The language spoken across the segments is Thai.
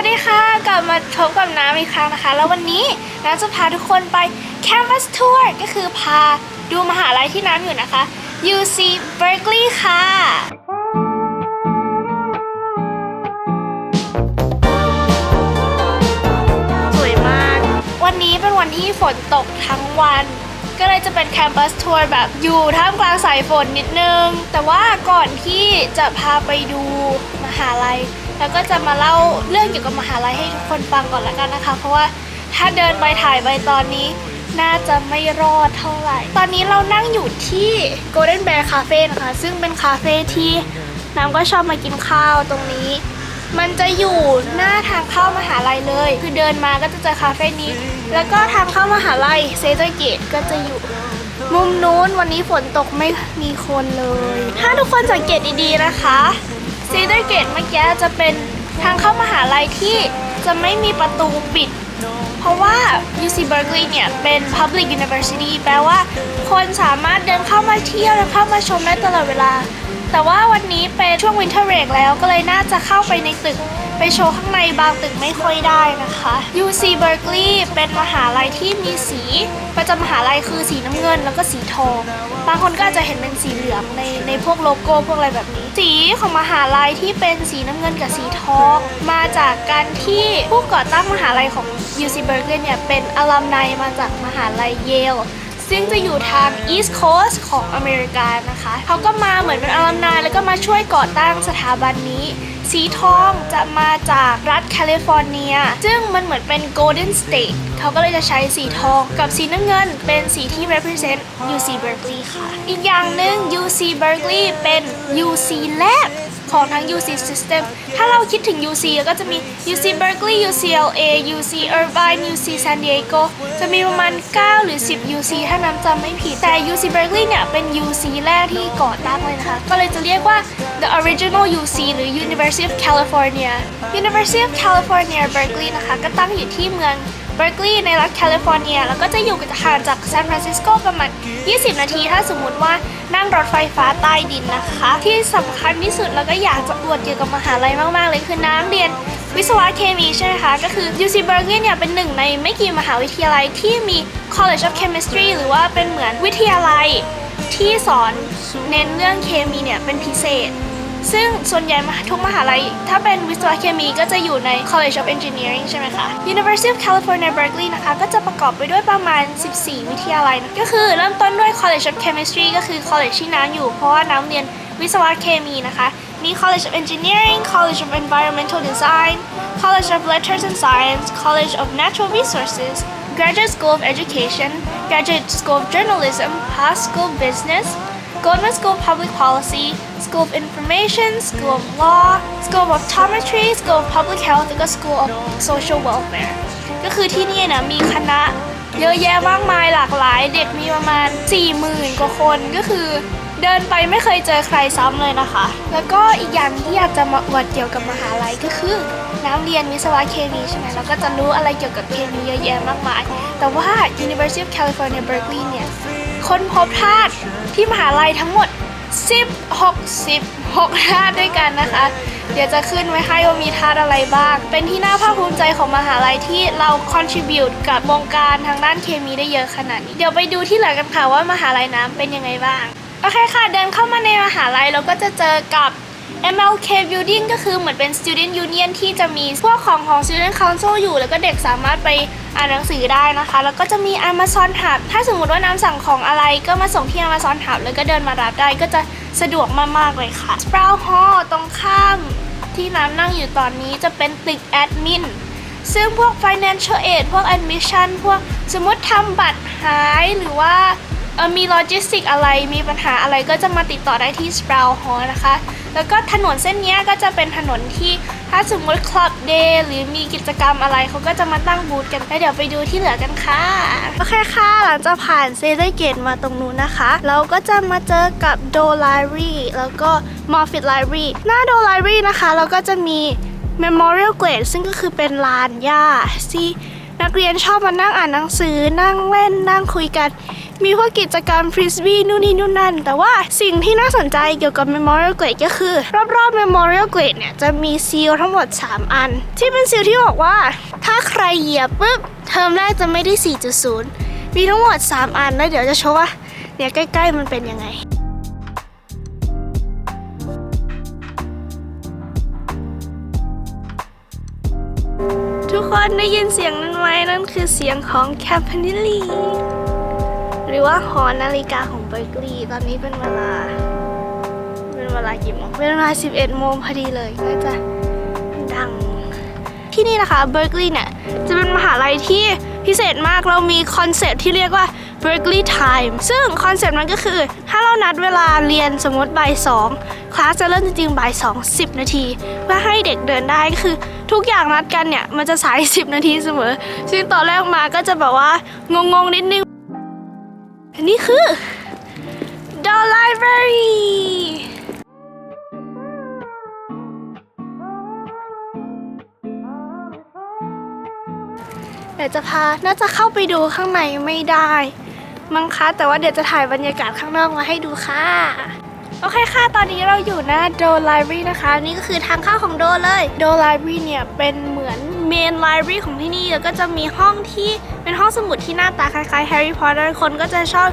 วัสดีค่ะ กลับมาพบกับน้ำอีกครั้งนะคะ แล้ววันนี้น้ำจะพาทุกคนไป Campus Tour ก็คือพาดูมหาลัยที่น้ำอยู่นะคะ UC Berkeley ค่ะสวยมาก วันนี้เป็นวันที่ฝนตกทั้งวัน ก็เลยจะเป็นแคมปัสทัวร์แบบอยู่ท่ามกลางสายฝนนิดนึง แต่ว่าก่อนที่จะพาไปดู หาลัย แล้วก็จะมาเล่าเรื่องเกี่ยวกับมหาลัยให้ทุกคนฟังก่อนละกันนะคะ เพราะว่าถ้าเดินไปถ่ายไปตอนนี้ น่าจะไม่รอดเท่าไหร่ ตอนนี้เรานั่งอยู่ที่ Golden Bear Cafe นะคะ ซึ่งเป็นคาเฟ่ที่น้ำก็ชอบมากินข้าวตรงนี้ มันจะอยู่หน้าทางเข้ามหาลัยเลย คือเดินมาก็จะเจอคาเฟ่นี้ แล้วก็ทางเข้ามหาลัยเซเตอร์เกตก็จะอยู่มุมนู้นวันนี้ฝนตกไม่มีคนเลย ถ้าทุกคนสังเกตดีๆนะคะ ซเตอร์เกตเมื่อกี้จะเป็นทางเข้ามหาลัยที่จะไม่มีประตูปิด เพราะว่า UC Berkeley เนี่ยเป็น Public University แปลว่าคนสามารถเดินเข้ามาเที่ยวและเข้ามาชมได้ตลอดเวลา แต่ว่าวันนี้เป็นช่วง Winter Break แล้วก็เลยน่าจะเข้าไปในตึกไปโชว์ข้างในบางตึกไม่ค่อยได้นะคะ UC Berkeley เป็นมหาลัยที่มีสีประจำมหาลัยคือสีน้ำเงินแล้วก็สีทอง บางคนก็อาจจะเห็นเป็นสีเหลืองในในพวกโลโก้พวกอะไรแบบนี้ สีของมหาลัยที่เป็นสีน้ำเงินกับสีทอง มาจากการที่ผู้ก่อตั้งมหาลัยของ UC Berkeley เนี่ยเป็นอลัมไนมาจากมหาลัยเยล ซึ่งจะอยู่ทาง East Coast ของอเมริกานะคะเขาก็มาเหมือนเป็นอลัมนายแล้วก็มาช่วยก่อตั้งสถาบันนี้ สีทองจะมาจากรัฐแคลิฟอร์เนีย ซึ่งมันเหมือนเป็น Golden State เขาก็เลยจะใช้สีทองกับสีน้ำเงิน เป็นสีที่ represent UC Berkeley ค่ะ อีกอย่างหนึ่ง UC Berkeley เป็น UC Lab ของทั้ง UC System ถ้าเราคิดถึง UC ก็จะมี UC Berkeley UCLA UC Irvine UC San Diego จะมีประมาณ 9 หรือ 10 UC ถ้าน้ำจำไม่ผิด แต่ UC Berkeley เนี่ย เป็น UC แรกที่ก่อตั้งเลยนะคะ ก็เลยจะเรียกว่า the original UC หรือ University University of California University of California Berkeley นะคะ ก็ตั้งอยู่ที่เมืองเบ r ร์กลีย์ในรัฐแคลิฟอร์เนีย แล้วก็จะอยู่ห่างจากซานฟรานซิสโกประมาณ 20 นาที ถ้าสมมุติว่านั่งรถไฟฟ้าใต้ดินนะคะ ที่สำคัญที่สุดแล้วก็อยากจะอวดเกี่ยวกับมหาลัยมาก ๆ เลยคือน้ำเรียนวิศวะเคมีใช่ไหมคะ ก็คือ UC Berkeley เนี่ยเป็นหนึ่งในไม่กี่มหาวิทยาลัยที่มี College of Chemistry หรือว่าเป็นเหมือนวิทยาลัยที่สอนเน้นเรื่องเคมีเนี่ยเป็นพิเศษ ซึ่งส่วนใหญ่ทุกมหาลัย ถ้าเป็นวิศวะเคมีก็จะอยู่ใน College of Engineering ใช่ไหมคะ University of California Berkeley นะคะ ก็จะประกอบไปด้วยประมาณ 14 วิทยาลัย ก็คือเริ่มต้นด้วย College of Chemistry ก็คือ College ที่น้ำอยู่ เพราะว่าน้ำเรียนวิศวะเคมีนะคะ มี College of Engineering College of Environmental Design College of Letters and Science College of Natural Resources Graduate School of Education Graduate School of Journalism Past School of Business Goldman School of Public Policy, School of Information, School of Law, School of Optometry, School of Public Health แล้วก็ School of Social Welfare ก็คือที่นี่นะมีคณะเยอะแยะมากมายหลากหลาย เด็กมีประมาณ 40,000 กว่าคนก็คือเดินไปไม่เคยเจอใครซ้ำเลยนะคะ แล้วก็อีกอย่างที่อยากจะมาอวดเกี่ยวกับมหาลัยก็คือ น้ำเรียนวิศวะเคมีใช่ไหมเราก็จะรู้อะไรเกี่ยวกับเคมีเยอะแยะมากมาย แต่ว่า University of California Berkeley เนี่ย ค้นพบธาตุที่มหาลัยทั้งหมด 16 16ธาตุด้วยกันนะคะ เดี๋ยวจะขึ้นไว้ให้ว่ามีธาตุอะไรบ้าง เป็นที่น่าภาคภูมิใจของมหาลัยที่เรา contribute กับวงการทางด้านเคมีได้เยอะขนาดนี้ เดี๋ยวไปดูที่เหลือกันค่ะว่ามหาลัยน้ำเป็นยังไงบ้าง โอเคค่ะ เดินเข้ามาในมหาลัยเราก็จะเจอกับ MLK Building ก็คือเหมือนเป็น Student Union ที่จะมีพวกของของ Student Council อยู่ แล้วก็เด็กสามารถไปอ่านหนังสือได้นะคะ แล้วก็จะมี Amazon Hub ถ้าสมมติว่าน้ำสั่งของอะไรก็มาส่งที่ Amazon Hub แล้วก็เดินมารับได้ก็จะสะดวกมากๆเลยค่ะ Sprout Hall ตรงข้ามที่น้ำนั่งอยู่ตอนนี้จะเป็นตึกแอดมินซึ่งพวก financial aid พวก admission พวกสมมติทำบัตรหายหรือว่ามีโลจิสติกอะไรมีปัญหาอะไรก็จะมาติดต่อได้ที่ Sprout Hall นะคะ แล้วก็ถนนเส้นนี้ก็จะเป็นถนนที่ถ้าสมมติ Club Day หรือมีกิจกรรมอะไรเขาก็จะมาตั้งบูธกันแล้วเดี๋ยวไปดูที่เหลือกันค่ะโอเคค่ะหลังจากผ่านเซเ r เกตมาตรงนู้นนะคะ เราก็จะมาเจอกับโดไลรีแล้วก็มอร์ฟิตไลรีหน้าโดไลรีนะคะเราก็จะมี Memorial Glade ซึ่งก็คือเป็นลานหญ้าที่นักเรียนชอบมานั่งอ่านหนังสือนั่งเล่นนั่งคุยกัน มีพวกกิจกรรมฟริสบี้นู่นนี่นู่นนั่น แต่ว่าสิ่งที่น่าสนใจเกี่ยวกับ Memorial Glade ก็คือ รอบๆ Memorial Glade เนี่ย จะมีซีลทั้งหมด 3 อัน ที่เป็นซีลที่บอกว่า ถ้าใครเหยียบปุ๊บเทอมแรกจะไม่ได้ 4.0 มีทั้งหมด 3 อันแล้วเดี๋ยวจะโชว์ว่าเนี่ยใกล้ ๆ มันเป็นยังไงทุกคนได้ยินเสียงนั้นไหมนั่นคือเสียงของ Campanile หรือว่าหอนาฬิกาของเบอร์กลีตอนนี้เป็นเวลา เป็นเวลากี่โมงเป็นเวลา 11 โมงพอดีเลยก็จะดัง ที่นี่นะคะเบอร์กลีเนี่ยจะเป็นมหาลัยที่พิเศษมากเรามีคอนเซปที่เรียกว่า Berkeley Time ซึ่งคอนเซปต์มันก็คือ ถ้าเรานัดเวลาเรียนสมมติบ่ายสองคลาสจะเริ่มจริงๆบ่ายสองสิบนาทีเพื่อให้เด็กเดินได้ก็คือทุกอย่างนัดกันเนี่ย มันจะสาย 10 นาทีเสมอ ซึ่งตอนแรกมาก็จะแบบว่างงๆนิดนึง อันนี้คือ The Library เดี๋ยวจะพา น่าจะเข้าไปดูข้างในไม่ได้มั้งคะ แต่ว่าเดี๋ยวจะถ่ายบรรยากาศข้างนอกมาให้ดูค่ะ โอเคค่ะ ตอนนี้เราอยู่หน้าโด Library นะคะ นี่ก็คือทางเข้าของโดเลย โด Library เนี่ยเป็น เมนเมน Library ของที่นี่แล้วก็จะมีห้องที่เป็นห้องสมุดที่หน้าตาคล้ายๆ Harry Potter คนก็จะชอบ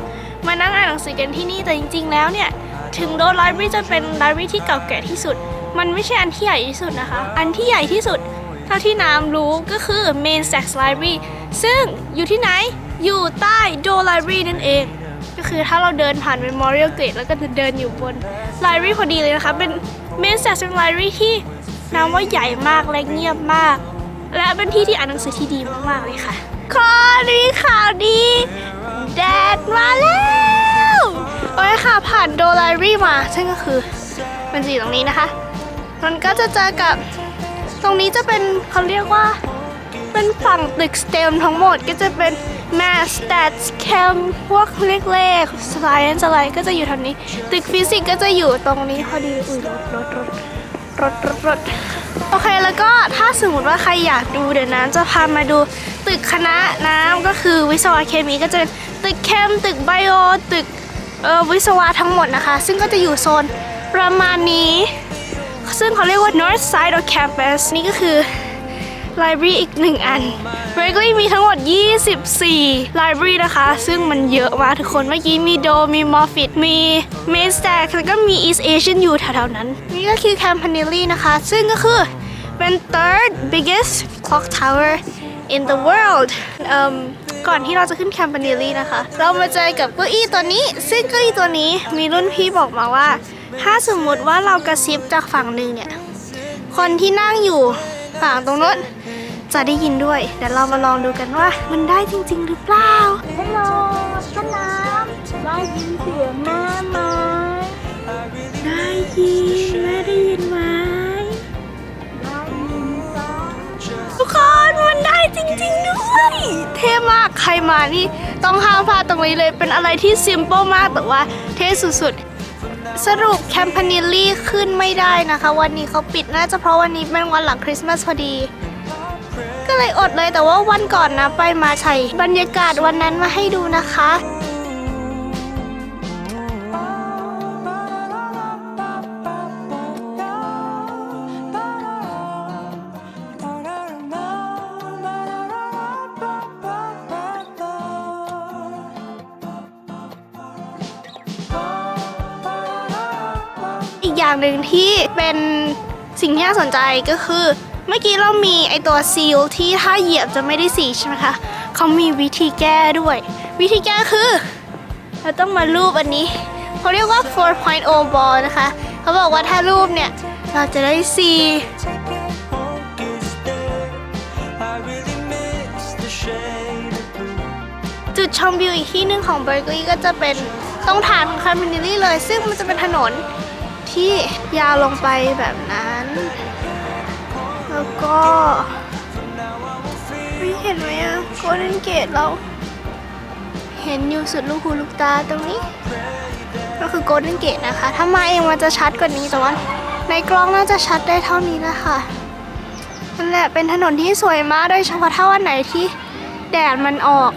มานั่งอ่านหนังสือกันที่นี่แต่จริง ๆ แล้วเนี่ยถึงโด Library จะเป็น Library ที่เก่าแก่ที่สุด มันไม่ใช่อันที่ใหญ่ที่สุดนะคะ อันที่ใหญ่ที่สุด เท่าที่น้ำรู้ก็คือ Main Sachs Library ซึ่งอยู่ที่ไหนอยู่ใต้โด Library นั่นเอง ก็คือถ้าเราเดินผ่าน Memorial Gate แล้วก็จะเดินอยู่บน Library พอดีเลยนะคะ เป็น Main Sax เป็น Library ที่น้ำว่าใหญ่มากและเงียบมาก และเป็นที่ที่อ่านหนังสือที่ดีมากๆเลยค่ะขอมีข่าวดี แดดมาแล้วโอเคค่ะผ่านโด Library มา ซึ่งก็คือมันจะอยู่ตรงนี้นะคะ มันก็จะเจอกับตรงนี้จะเป็นเขาเรียกว่าเป็นฝั่งตึกสเต็มทั้งหมดก็จะเป็น Math Stats Chem พวกเลขๆ Science อะไรก็จะอยู่ทางนี้ ตึกฟิสิกส์ก็จะอยู่ตรงนี้พอดี อุ้ยรถรถรถ รถรถรถโอเคแล้วก็ถ้าสมมติว่าใครอยากดูเดี๋ยวน้ำจะพามาดูตึกคณะน้ำก็คือวิศวะเคมีก็จะเป็นตึกเคมตึกไบโอตึกเออวิศวะทั้งหมดนะคะ ซึ่งก็จะอยู่โซนประมาณนี้ ซึ่งเขาเรียกว่า North Side of Campus นี่ก็คือ Library อีกหนึ่งอัน Berkeley มีทั้งหมด 24 Library นะคะ ซึ่งมันเยอะมากทุกคน เมื่อกี้มีโด มี Moffitt มี Maystack แล้วก็มี East Asian อยู่แถวๆนั้น นี่ก็คือ Campanile นะคะ ซึ่งก็คือเป็น third biggest clock tower in the world ก่อนที่เราจะขึ้น Campanile นะคะ เรามาเจอกับเก้าอี้ตัวนี้ ซึ่งเก้าอี้ตัวนี้มีรุ่นพี่บอกมาว่า ถ้าสมมุติว่าเรากระซิบจากฝั่งหนึ่งเนี่ย คนที่นั่งอยู่ฝั่งตรงนู้น จะได้ยินด้วย เดี๋ยวเรามาลองดูกันว่า มันได้จริง ๆ หรือเปล่าฮัลโหลต้นน้ำได้ยินเสียงแม่ไหมได้ยินแม่ได้ยินไหมได้ยินจ้าทุกคนมันได้จริง ๆ ด้วย เท่มากใครมานี่ต้องห้ามพลาดตรงนี้เลยเป็นอะไรที่ซิมเปิลมากแต่ว่าเท่สุดๆสรุปแคมปานิลลี่ขึ้นไม่ได้นะคะ วันนี้เขาปิดน่าจะเพราะวันนี้เป็นวันหลังคริสต์มาสพอดี ก็เลยอดเลยแต่ว่าวันก่อนนะไปมาใช้บรรยากาศวันนั้นมาให้ดูนะคะอีกอย่างหนึ่งที่เป็นสิ่งที่น่าสนใจก็คือ เมื่อกี้เรามีไอตัวซีลที่ถ้าเหยียบจะไม่ได้สีใช่ไหมคะเขามีวิธีแก้ด้วย วิธีแก้คือ เราต้องมารูปอันนี้เขาเรียกว่า 4.0 ball นะคะ เขาบอกว่าถ้ารูปเนี่ย เราจะได้ C Focus there. I really miss the shade of blue. จุดชมวิวอีกที่หนึ่งของเบ r ร์กลีย์ก็จะเป็นตรงฐานของคาร์มินิลี่เลย ซึ่งมันจะเป็นถนนที่ยาวลงไปแบบนั้น แล้วก็ไม่เห็นไหมอะโกลเด้นเกตเรา เห็นอยู่สุดลูกหูลูกตาตรงนี้ ก็คือโกลเด้นเกตนะคะ ถ้ามาเองมันจะชัดกว่านี้แต่ว่าในกล้องน่าจะชัดได้เท่านี้นะคะนั่นแหละเป็นถนนที่สวยมากโดยเฉพาะถ้าวันไหนที่แดดมันออก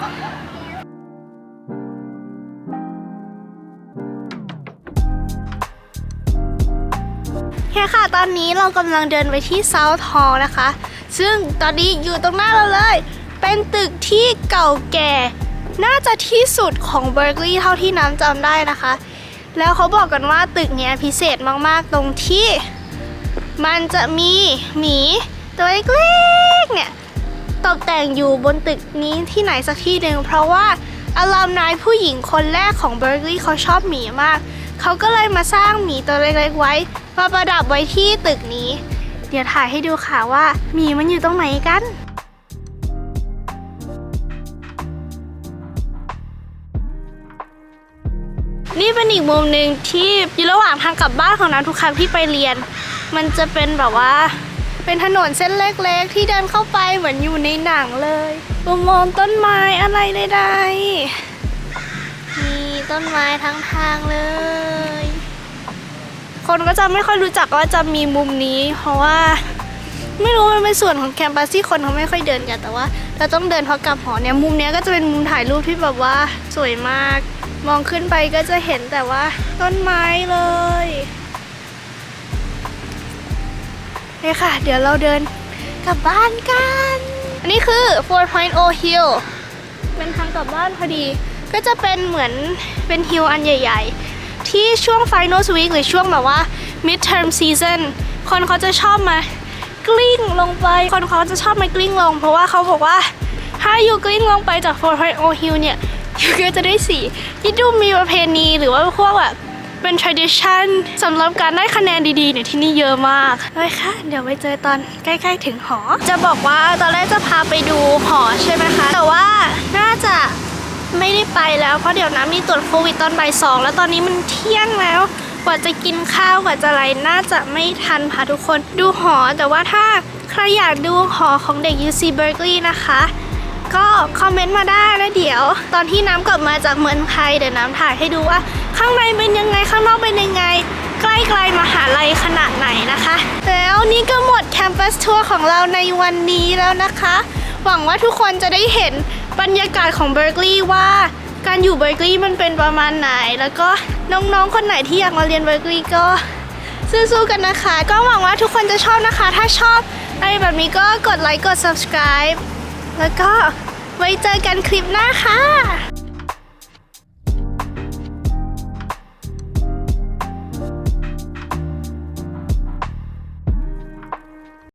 อนนี้เรากำลังเดินไปที่เซาท์ฮอลล์นะคะ ซึ่งตอนนี้อยู่ตรงหน้าเราเลย เป็นตึกที่เก่าแก่ น่าจะที่สุดของเบ r ร์กลีย์เท่าที่น้ำจำได้นะคะ แล้วเขาบอกกันว่าตึกนี้พิเศษมากๆตรงที่ มันจะมีหมีตัวเล็กๆเนี่ยตกแต่งอยู่บนตึกนี้ที่ไหนสักที่หนึ่งเพราะว่าอลัมนายผู้หญิงคนแรกของเบ r ร์กลีย์เขาชอบหมีมาก เขาก็เลยมาสร้างหมีตัวเล็กๆไว้ มาประดับไว้ที่ตึกนี้ เดี๋ยวถ่ายให้ดูค่ะว่าหมีมันอยู่ตรงไหนกันนี่เป็นอีกมุมหนึ่งที่อยู่ระหว่างทางกลับบ้านของน้ำทุกครั้งที่ไปเรียน มันจะเป็นแบบว่า เป็นถนนเส้นเล็กๆ ที่เดินเข้าไปเหมือนอยู่ในหนังเลยอุโมงต้นไม้อะไรใดๆมีต้นไม้ทั้งทางเลย คนก็จะไม่ค่อยรู้จักว่าจะมีมุมนี้ เพราะว่าไม่รู้มันเป็นส่วนของแคมปัสที่คนเขาไม่ค่อยเดินกันแต่ว่าเราต้องเดินเพราะกลับหอเนี่ยมุมเนี้ยก็จะเป็นมุมถ่ายรูปที่แบบว่าสวยมาก มองขึ้นไปก็จะเห็นแต่ว่าต้นไม้เลยนี่ค่ะ เดี๋ยวเราเดินกลับบ้านกัน อันนี้คือ 4.0 Hill เป็นทางกลับบ้านพอดี ก็จะเป็นเหมือนเป็นฮิลอันใหญ่ ๆ ที่ช่วง Final Week หรือช่วงแบบว่า Midterm Season คนเขาจะชอบมากลิ้งลงไป คนเขาจะชอบมากลิ้งลง เพราะว่าเขาบอกว่า ถ้าอยู่กลิ้งลงไปจาก 4.0 Hill เนี่ยอยู่ก็จะได้สีที่ดูมีประเพณีหรือว่าพวกแบบเป็น tradition สำหรับการได้คะแนนดีๆเนี่ยที่นี่เยอะมากเลยค่ะ เดี๋ยวไปเจอตอนใกล้ๆถึงหอ จะบอกว่าตอนแรกจะพาไปดูหอใช่ไหมคะ แต่ว่าน่าจะ ไม่ได้ไปแล้วเพราะเดี๋ยวน้ำมีตรวจโควิดตอนบ่ายสองแล้วตอนนี้มันเที่ยงแล้ว กว่าจะกินข้าวกว่าจะอะไรน่าจะไม่ทันพาทุกคนดูหอแต่ว่าถ้าใครอยากดูหอของเด็ก UC Berkeley นะคะก็คอมเมนต์มาได้แล้วเดี๋ยว ตอนที่น้ำกลับมาจากเมืองไทยเดี๋ยวน้ำถ่ายให้ดูว่า ข้างในเป็นยังไงข้างนอกเป็นยังไง ใกล้ไกลมหาลัยขนาดไหนนะคะ แล้วนี่ก็หมดแคมปัสทัวร์ของเราในวันนี้แล้วนะคะ หวังว่าทุกคนจะได้เห็น บรรยากาศของเบอร์กลีย์ว่าการอยู่เบอร์กลีย์มันเป็นประมาณไหน แล้วก็น้องๆ คนไหนที่อยากมาเรียนเบอร์กลีย์ก็สู้ๆกันนะคะ ก็หวังว่าทุกคนจะชอบนะคะ ถ้าชอบอะไรแบบนี้ก็กดไลค์กด subscribe แล้วก็ไว้เจอกันคลิปหน้าค่ะ